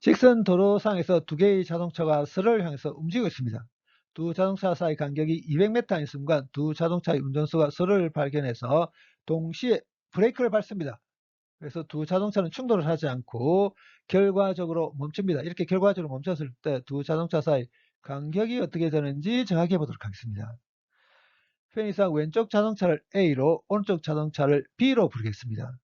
직선 도로상에서 두 개의 자동차가 서로를 향해서 움직이고 있습니다. 두 자동차 사이 간격이 200m인 순간 두 자동차의 운전수가 서로를 발견해서 동시에 브레이크를 밟습니다. 그래서 두 자동차는 충돌을 하지 않고 결과적으로 멈춥니다. 이렇게 결과적으로 멈췄을 때 두 자동차 사이 간격이 어떻게 되는지 정확히 해보도록 하겠습니다. 편의상 왼쪽 자동차를 A로 오른쪽 자동차를 B로 부르겠습니다.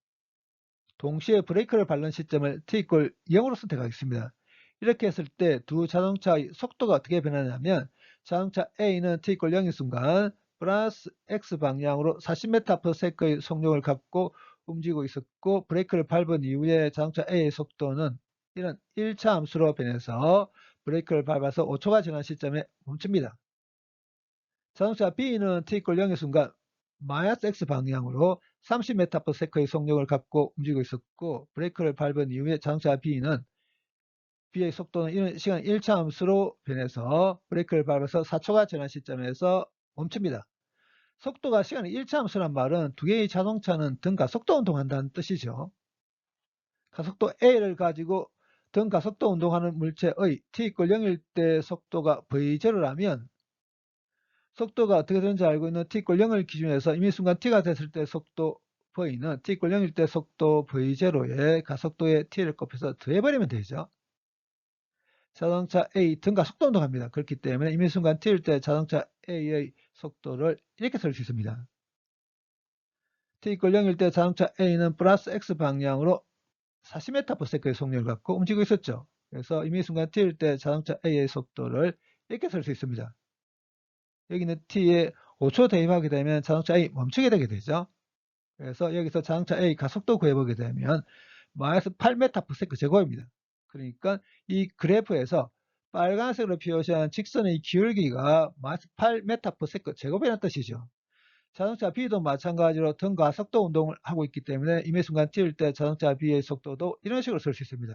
동시에 브레이크를 밟는 시점을 T-꼴 0으로 선택하겠습니다. 이렇게 했을 때 두 자동차의 속도가 어떻게 변하냐면 자동차 A는 T-꼴 0인 순간 플러스 X 방향으로 40m/s의 속력을 갖고 움직이고 있었고 브레이크를 밟은 이후에 자동차 A의 속도는 이런 1차 함수로 변해서 브레이크를 밟아서 5초가 지난 시점에 멈춥니다. 자동차 B는 T-꼴 0의 순간 X 방향으로 30m/s의 속력을 갖고 움직이고 있었고 브레이크를 밟은 이후에 자동차 B는 B의 속도는 시간 1차 함수로 변해서 브레이크를 밟아서 4초가 지난 시점에서 멈춥니다. 속도가 시간의 1차 함수란 말은 두 개의 자동차는 등가 속도 운동한다는 뜻이죠. 가속도 A를 가지고 등 가속도 운동하는 물체의 t = 0일 때 속도가 v0라면 속도가 어떻게 되는지 알고 있는 t = 0을 기준해서 이미 순간 t가 됐을 때 속도 v는 t = 0일 때 속도 v0에 가속도의 t를 곱해서 더해버리면 되죠. 자동차 A 등가 속도 운동합니다. 그렇기 때문에 이미 순간 t일 때 자동차 A의 속도를 이렇게 쓸 수 있습니다. t = 0일 때 자동차 A는 플러스 x 방향으로 40m/s의 속력을 갖고 움직이고 있었죠. 그래서 이미 순간 t일 때 자동차 A의 속도를 이렇게 쓸 수 있습니다. 여기는 t에 5초 대입하게 되면 자동차 A 멈추게 되게 되죠. 그래서 여기서 자동차 A 가 속도 구해보게 되면 마이너스 8m/s 제곱입니다. 그러니까 이 그래프에서 빨간색으로 표시한 직선의 기울기가 마이너스 8m/s 제곱이라는 뜻이죠. 자동차 B도 마찬가지로 등가 속도 운동을 하고 있기 때문에 임의 순간 T일 때 자동차 B의 속도도 이런 식으로 쓸 수 있습니다.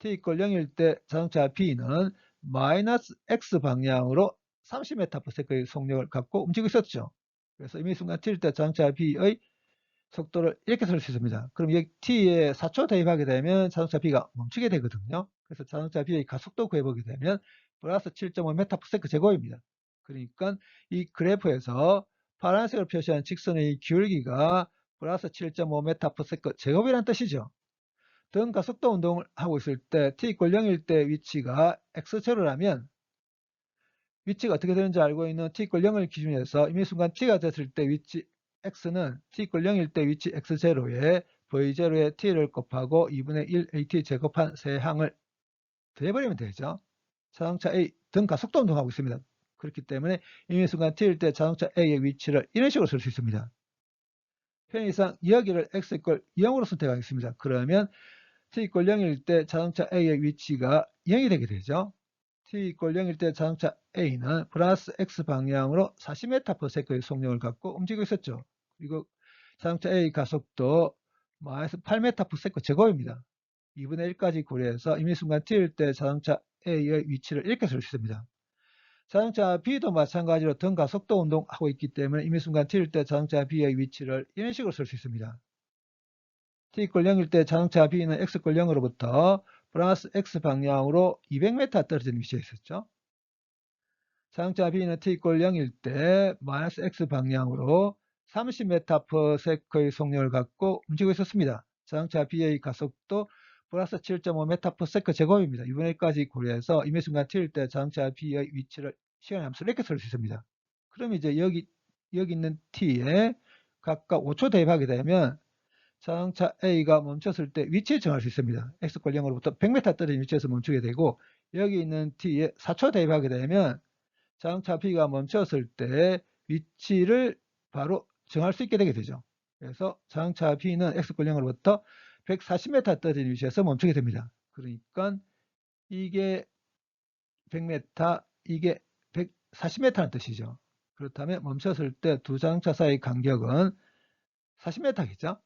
T = 0일 때 자동차 B는 마이너스 X 방향으로 30m/s의 속력을 갖고 움직이고 있었죠. 그래서 임의 순간 T일 때 자동차 B의 속도를 이렇게 쓸 수 있습니다. 그럼 여기 t에 4초 대입하게 되면 자동차 b가 멈추게 되거든요. 그래서 자동차 b의 가속도 구해보게 되면 플러스 7.5m/s 제곱입니다. 그러니까 이 그래프에서 파란색으로 표시한 직선의 기울기가 플러스 7.5m/s 제곱이라는 뜻이죠. 등 가속도 운동을 하고 있을 때 t = 0일 때 위치가 x제로라면 위치가 어떻게 되는지 알고 있는 t = 0을 기준 해서 이미 순간 t가 됐을 때 위치 x는 t = 0일 때 위치 x0에 v0에 t를 곱하고 2분의 1 at 제곱한 세 항을 더해버리면 되죠. 자동차 A 등가 속도 운동하고 있습니다. 그렇기 때문에 이미 순간 t일 때 자동차 A의 위치를 이런 식으로 쓸 수 있습니다. 편의상 여기를 x = 0으로 선택하겠습니다. 그러면 t = 0일 때 자동차 A의 위치가 0이 되게 되죠. T = 0일 때 자동차 A는 플러스 x 방향으로 40m/s의 속력을 갖고 움직이고 있었죠. 그리고 자동차 A 가속도 마이너스 8m/s 제곱입니다. 2분의 1까지 고려해서 이미 순간 t일 때 자동차 A의 위치를 이렇게 쓸 수 있습니다. 자동차 B도 마찬가지로 등 가 속도 운동하고 있기 때문에 이미 순간 t일 때 자동차 B의 위치를 이런 식으로 쓸 수 있습니다. t = 0일 때 자동차 B는 x = 0으로부터 플러스 x 방향으로 200m 떨어진 위치에 있었죠. 자동차 B는 t = 0일 때 마이너스 x 방향으로 30m/s의 속력을 갖고 움직이고 있었습니다. 자동차 B의 가속도 플러스 7.5m/s 제곱입니다. 2분의 1까지 고려해서 임의 순간 t일 때 자동차 B의 위치를 시간의 함수를 이렇게 쓸 수 있습니다. 그럼 이제 여기 여기 있는 t에 각각 5초 대입하게 되면 자동차 A가 멈췄을 때 위치 정할 수 있습니다. x 꼴 0으로부터 100m 떨어진 위치에서 멈추게 되고 여기 있는 t에 4초 대입하게 되면 자동차 B가 멈췄을 때 위치를 바로 정할 수 있게 되게 되죠. 그래서 자동차 B는 X권령으로부터 140m 떨어진 위치에서 멈추게 됩니다. 그러니까 이게 100m, 이게 140m라는 뜻이죠. 그렇다면 멈췄을 때 두 자동차 사이 간격은 40m겠죠.